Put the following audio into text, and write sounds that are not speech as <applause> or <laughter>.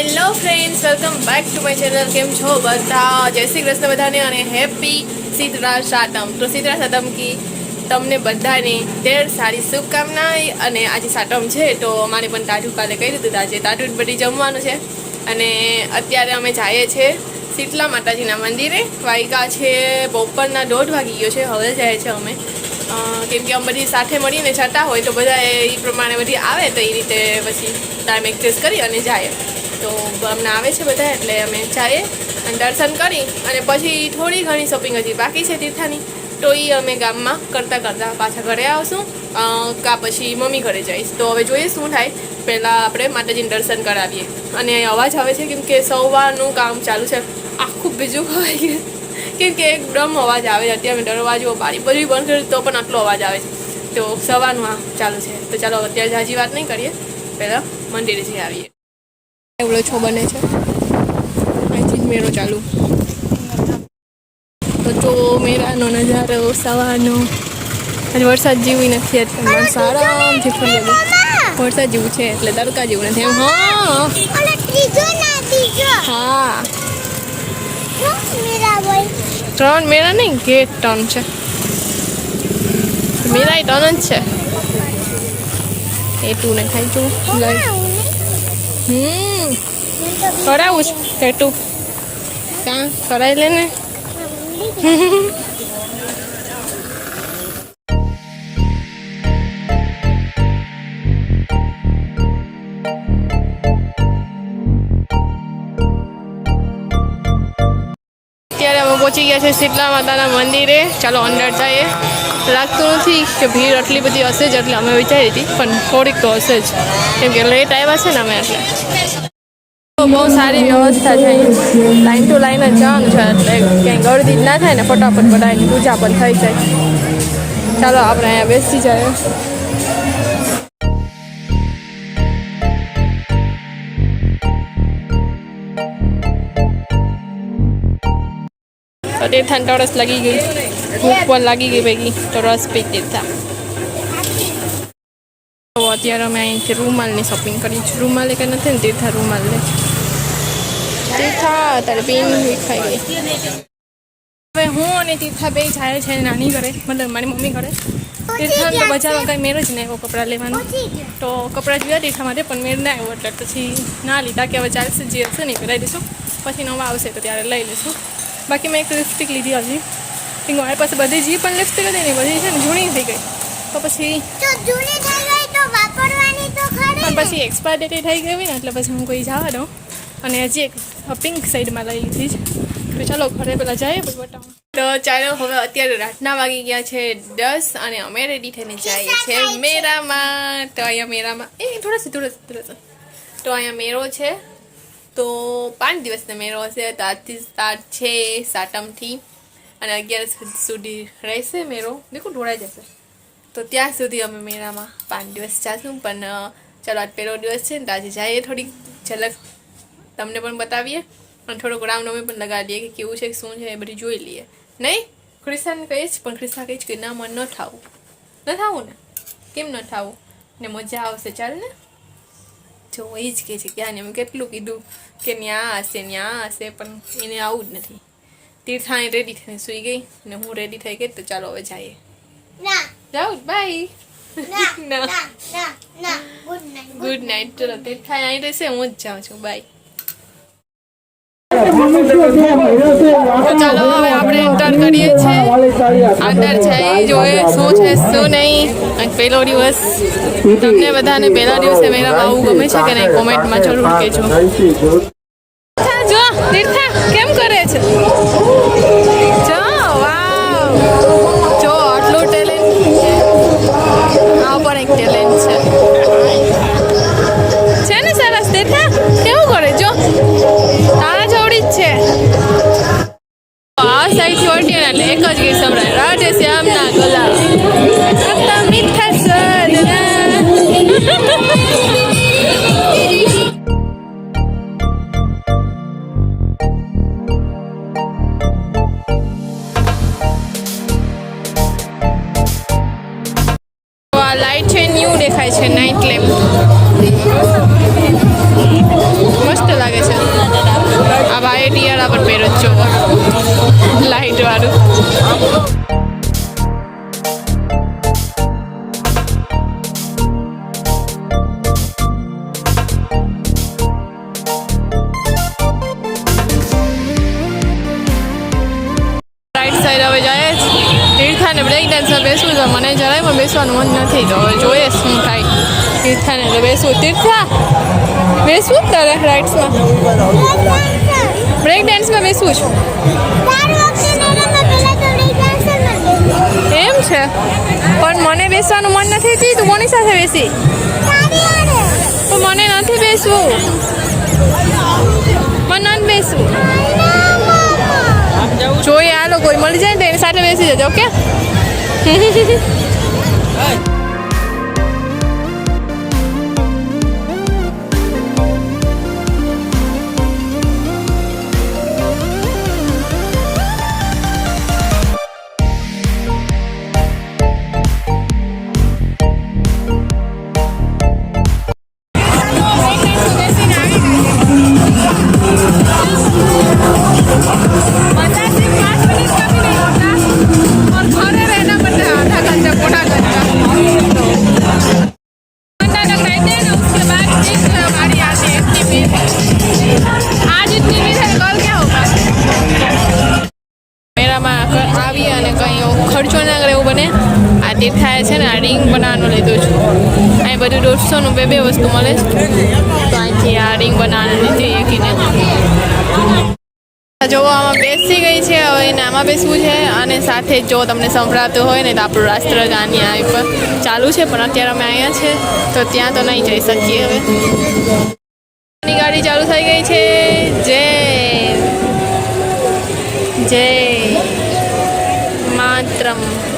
Hello friends welcome back to my channel કેમ છો બધા? જય શ્રી કૃષ્ણ બધાને અને હેપી શીતળા સાતમ. તો શીતરા સાતમ કી તમને બધાને ઢેર સારી શુભકામના અને આજે સાતમ છે, તો અમારે પણ તાજું કાલે કહી દીધું તો આજે જ બધી જમવાનું છે. અને અત્યારે અમે જઈએ છીએ શીતલા માતાજીના મંદિરે. વાયકા છે, બપોરના દોઢ વાગી ગયો છે, હવે જાય છે અમે. કેમ કે અમે બધી સાથે મળીને જતા હોય તો બધા એ પ્રમાણે બધી આવે તો એ રીતે પછી ટાઈમ એડજસ્ટ કરી અને જાય. તો અમને આવે છે બધા, એટલે અમે જઈએ અને દર્શન કરી અને પછી થોડી ઘણી શોપિંગ હજી બાકી છે તીર્થાની. તો એ અમે ગામમાં કરતાં કરતાં પાછા ઘરે આવશું. કા પછી મમ્મી ઘરે જઈશ. તો હવે જોઈએ શું થાય. પહેલાં આપણે માતાજીને દર્શન કરાવીએ. અને અવાજ આવે છે કેમ કે સવારનું કામ ચાલુ છે. આખું બીજું ખવાઈ ગયું. કેમ કે એકદમ અવાજ આવે છે. અત્યારે અમે દરવાજો બારી બધી બંધ કરી તો પણ આટલો અવાજ આવે છે. તો સવારનું આ ચાલુ છે. તો ચાલો, અત્યારે જાજી વાત નહીં કરીએ. પહેલાં મંદિરે જઈ આવીએ. એવડો છો બને છે. અહીંથી જ મેળો ચાલુ. તો જો મેળાનો નજારો સવારનો. આજે વરસાદ જેવી નથી અત્યારે. માણસો આરામથી ફરી વરસાદ જેવું છે એટલે તડકા જેવું નથી. એમ હા. ત્રણ મેળા નહીં ગેટ ટર્ન છે. મેળા ટર્ન જ છે. એ ટુ ને ખાઈ તું લઈ હમ. કરાવું છે ટેટુ. કાં? કરાવી લે ને. <laughs> પહોંચી ગયા છે શીતલા માતાના મંદિરે. ચાલો અંદર જઈએ. લાગતું નથી કે ભીડ આટલી બધી હશે જ એટલે અમે વિચારી હતી, પણ થોડીક તો હશે જ. કેમ કે લેટ આવ્યા છે ને અમે એટલે. બહુ સારી વ્યવસ્થા છે. લાઈન ટુ લાઈન જ જવાનું છે, એટલે ક્યાંય ગળદી ના થાય ને ફટાફટ બધાની પૂજા પણ થઈ જાય. ચાલો આપણે અહીંયા બેસી જાય તો તરસ લાગી ગઈ. ભૂખ પણ લાગી ગઈ ભેગી, તો રસ પી તીર્થા તો અત્યારે અમે અહીંથી રૂમાલની શોપિંગ કરી છે રૂમાલ કે નથી ને, તીર્થા રૂમાલ લે તીર્થા, તારે બેન ખાઈ ગઈ. હવે હું અને તીર્થા બે જાય છે નાની ઘરે, મતલબ મારી મમ્મી ઘરે. તીર્થા તો બજારમાં કાંઈ મેળ જ નહીં આવ્યો કપડાં લેવાનું. તો કપડાં જોયા તીર્થા માટે, પણ મેળ ના આવ્યો. એટલે પછી ના લીધા કે હવે ચાલશે, જે હશે ને પહેરાવી દઈશું. પછી નવા આવશે તો ત્યારે લઈ લઈશું. બાકી મેં એક લિપસ્ટિક લીધી હજી. કે મારી પાસે બધી જે પણ લિપસ્ટિક હતી ને બધી છે ને જૂની થઈ ગઈ. તો પછી પણ પછી એક્સપાયર ડેટ થઈ ગઈ ને એટલે પછી હું કોઈ જવા દઉં. અને હજી એક પિંક સાઈડમાં લઈ લીધી છે. તો ચાલો ઘરે પેલા જઈએ પછી બતાવું. તો ચાલો હવે અત્યારે રાતના વાગી ગયા છે દસ અને અમે રેડી થઈને જઈએ છીએ મેરામાં. તો અહીંયા મેરામાં એ થોડા થોડા થોડા તો અહીંયા મેળો છે. તો પાંચ દિવસનો મેળો હશે, તો આજથી સ્ટાર્ટ છે સાતમથી અને અગિયાર સુધી રહેશે મેળો. દેખું ઢોળાઈ જશે. તો ત્યાં સુધી અમે મેળામાં પાંચ દિવસ જાશું, પણ ચાલો આજ પહેલો દિવસ છે ને, તો આજે જઈએ થોડીક ઝલક તમને પણ બતાવીએ અને થોડોક રાઉન્ડ અમે પણ લગાવી દઈએ કે કેવું છે, શું છે એ બધું જોઈ લઈએ. નહીં? ખ્રિસ્તાને કહીએ જ પણ ક્રિસ્તા કહીશ કે ના, મન ન થાવું. ન થાવું ને? કેમ ન થાવું? ને મજા આવશે. ચાલ ને? જો એ જ કહે છે કે આને મેં કેટલું કીધું કે ન્યા હશે ન્યા હશે પણ એને આવું જ નથી. તીર્થાણી રેડી થઈને સૂઈ ગઈ ને હું રેડી થઈ ગઈ તો ચાલો હવે જઈએ. જાઉં બાય ના ના. ના ના ના. ગુડ નાઈટ ગુડ નાઇટ ચલો તીર્થા અહીં રહેશે હું જ જાઉં છું. બાય ચાલો હવે આપણે એન્ટર કરીએ છીએ. અંદર જઈ જોઈએ શું છે, શું નહીં. પહેલો દિવસ તમને બધાને પહેલા દિવસે મેળામાં આવું ગમે છે કે નહીં? કોમેન્ટમાં જરૂર કહેજો. એટલે એક જ ગીત સંભળાય. રાધે શ્યામના ગલા. આટલા મીઠા સદના તો આ લાઈટ છે, ન્યૂ દેખાય છે નાઇટ લેમ્પ વાઈટ ઈયળા પર પહેરો છો. લાઈટ વાળું. તીર્થાને બ્રેક ડાન્સમાં બેસવું તો મને જરાય પણ બેસવાનું મન નથી. તો હવે જોઈએ શું થાય. તીર્થાને તો બેસવું. તીર્થા! બેસવું જ તારે રાઇડ્સમાં બ્રેક ડાન્સમાં બેસવું છું એમ છે. પણ મને બેસવાનું મન નથી થયું, તું કોની સાથે બેસી? તો મને નથી બેસવું. મને નથી બેસવું. જોઈએ આ લોકો મળી જાય ને તો એની સાથે બેસી જજો, ઓકે? <laughs> આવી અને કંઈ ખર્ચો ના કરે એવું બને. આ તીર્થાએ છે ને આ રિંગ બનાવવાનું લીધું છું. અહીં બધું દોઢસોનું બે બે વસ્તુ મળે છે. તો અહીંથી આ રિંગ બનાવવાનું લીધી એકીને જો આમાં બેસી ગઈ છે, હવે એને આમાં બેસવું છે અને સાથે જ તમને સંભળાતું હોય ને તો આપણું રાષ્ટ્રગાન આ પર ચાલુ છે, પણ અત્યારે અમે અહીંયા છે, તો ત્યાં તો નહીં જઈ શકીએ હવે. ગાડી ચાલુ થઈ ગઈ છે. જય. જય. ng